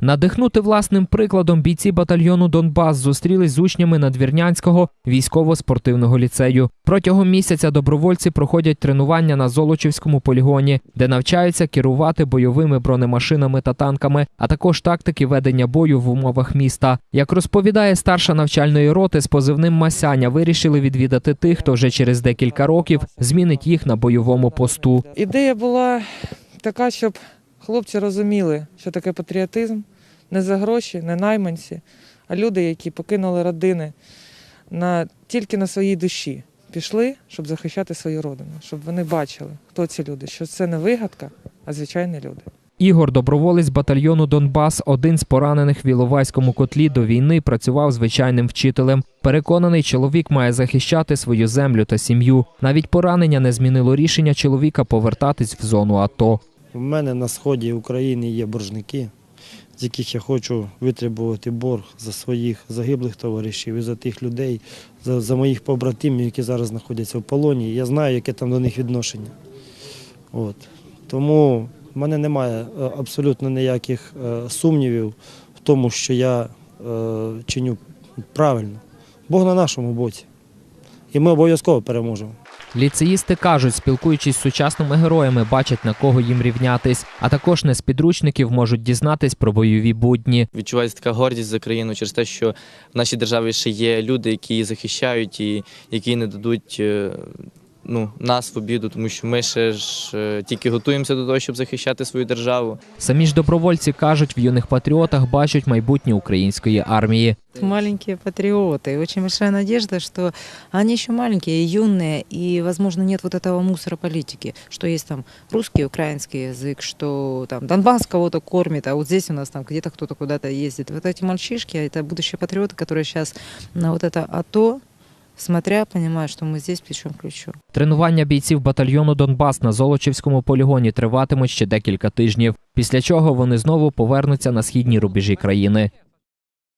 Надихнути власним прикладом бійці батальйону Донбас зустрілись з учнями Надвірнянського військово-спортивного ліцею. Протягом місяця добровольці проходять тренування на Золочівському полігоні, де навчаються керувати бойовими бронемашинами та танками, а також тактики ведення бою в умовах міста. Як розповідає старша навчальної роти з позивним Масяня, вирішили відвідати тих, хто вже через декілька років змінить їх на бойовому посту. Ідея була така, щоб хлопці розуміли, що таке патріотизм, не за гроші, не найманці, а люди, які покинули родини на, тільки на своїй душі. Пішли, щоб захищати свою родину, щоб вони бачили, хто ці люди, що це не вигадка, а звичайні люди. Ігор, доброволець батальйону Донбас, один з поранених в Іловайському котлі до війни, працював звичайним вчителем. Переконаний, чоловік має захищати свою землю та сім'ю. Навіть поранення не змінило рішення чоловіка повертатись в зону АТО. У мене на сході України є боржники, з яких я хочу витребувати борг за своїх загиблих товаришів і за тих людей, за, за моїх побратимів, які зараз знаходяться в полоні. Я знаю, яке там до них відношення. От. Тому в мене немає е, абсолютно ніяких е, сумнівів в тому, що я е, чиню правильно. Бог на нашому боці. І ми обов'язково переможемо. Ліцеїсти кажуть, спілкуючись з сучасними героями, бачать на кого їм рівнятись, а також не з підручників можуть дізнатись про бойові будні. Відчувається така гордість за країну через те, що в нашій державі ще є люди, які її захищають і які не дадуть е, ну, нас в обіду, тому що ми ще ж е, тільки готуємося до того, щоб захищати свою державу. Самі ж добровольці кажуть, в юних патріотах бачать майбутнє української армії. Маленькие патриоты. И очень большая надежда, что они еще маленькие, юные, и, возможно, нет вот этого мусора политики, что есть там русский, украинский язык, что там Донбасс кого-то кормит, а вот здесь у нас там где-то кто-то куда-то ездит. Вот эти мальчишки, это будущие патриоты, которые сейчас на вот это АТО, смотря, понимают, что мы здесь плечом ключом. Тренування бійців батальйону Донбас на Золочівському полігоні триватимуть ще декілька тижнів. Після чого вони знову повернуться на східні рубежі країни.